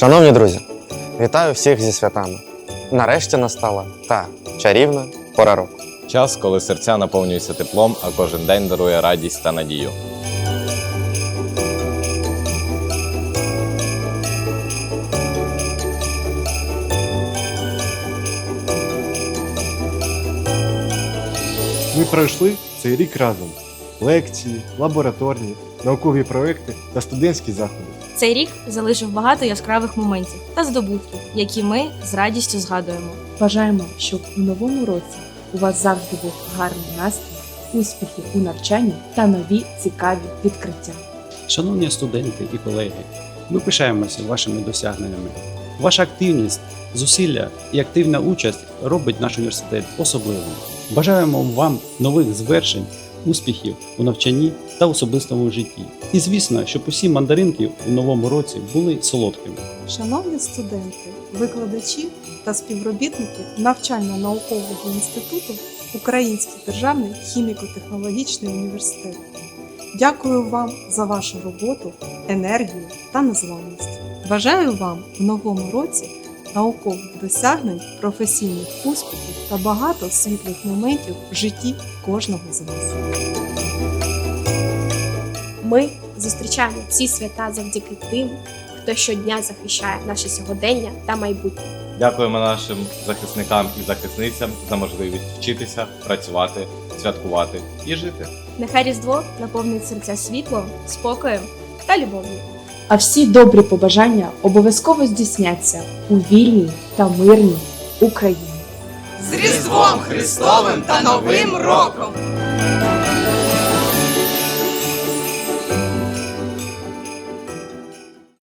Шановні друзі, вітаю всіх зі святами. Нарешті настала та чарівна пора року. Час, коли серця наповнюються теплом, а кожен день дарує радість та надію. Ми пройшли цей рік разом: лекції, лабораторні, наукові проекти та студентські заходи. Цей рік залишив багато яскравих моментів та здобутків, які ми з радістю згадуємо. Бажаємо, щоб у новому році у вас завжди був гарний настрій, успіхи у навчанні та нові цікаві відкриття. Шановні студенти і колеги, ми пишаємося вашими досягненнями. Ваша активність, зусилля і активна участь робить наш університет особливим. Бажаємо вам нових звершень, успіхів у навчанні та особистому житті. І звісно, щоб усі мандаринки у новому році були солодкими. Шановні студенти, викладачі та співробітники навчально-наукового інституту Український державний хіміко-технологічний університет. Дякую вам за вашу роботу, енергію та незламність. Бажаю вам в новому році наукових досягнень, професійних успіхів та багато світлих моментів в житті кожного з вас. Ми зустрічаємо ці свята завдяки тим, хто щодня захищає наше сьогодення та майбутнє. Дякуємо нашим захисникам і захисницям за можливість вчитися, працювати, святкувати і жити. Нехай Різдво наповнить серця світлом, спокоєм та любов'ю. А всі добрі побажання обов'язково здійсняться у вільній та мирній Україні. з Різдвом Христовим та Новим роком!